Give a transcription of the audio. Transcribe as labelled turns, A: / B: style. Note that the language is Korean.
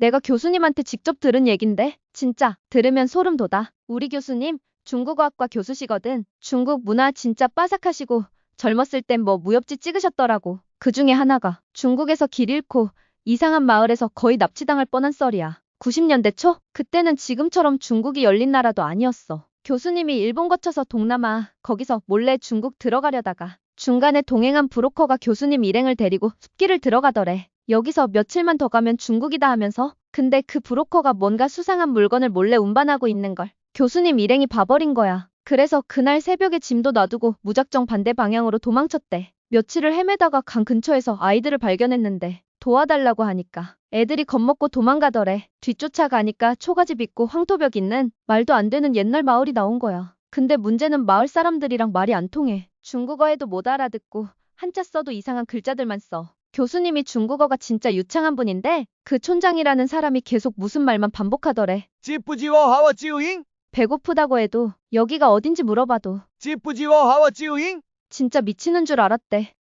A: 내가 교수님한테 직접 들은 얘긴데 진짜 들으면 소름 돋아. 우리 교수님 중국어학과 교수시거든. 중국 문화 진짜 빠삭하시고 젊었을 땐 뭐 무협지 찍으셨더라고. 그 중에 하나가 중국에서 길 잃고 이상한 마을에서 거의 납치당할 뻔한 썰이야. 90년대 초? 그때는 지금처럼 중국이 열린 나라도 아니었어. 교수님이 일본 거쳐서 동남아, 거기서 몰래 중국 들어가려다가 중간에 동행한 브로커가 교수님 일행을 데리고 숲길을 들어가더래. 여기서 며칠만 더 가면 중국이다 하면서 근데 그 브로커가 뭔가 수상한 물건을 몰래 운반하고 있는 걸 교수님 일행이 봐버린 거야. 그래서 그날 새벽에 짐도 놔두고 무작정 반대 방향으로 도망쳤대. 며칠을 헤매다가 강 근처에서 아이들을 발견했는데 도와달라고 하니까 애들이 겁먹고 도망가더래. 뒤쫓아 가니까 초가집 있고 황토벽 있는 말도 안 되는 옛날 마을이 나온 거야. 근데 문제는 마을 사람들이랑 말이 안 통해. 중국어에도 못 알아듣고 한자 써도 이상한 글자들만 써. 교수님이 중국어가 진짜 유창한 분인데 그 촌장이라는 사람이 계속 무슨 말만 반복하더래.
B: 찌뿌지워 하와지우잉?
A: 배고프다고 해도 여기가 어딘지 물어봐도
B: 찌뿌지워 하와지우잉?
A: 진짜 미치는 줄 알았대.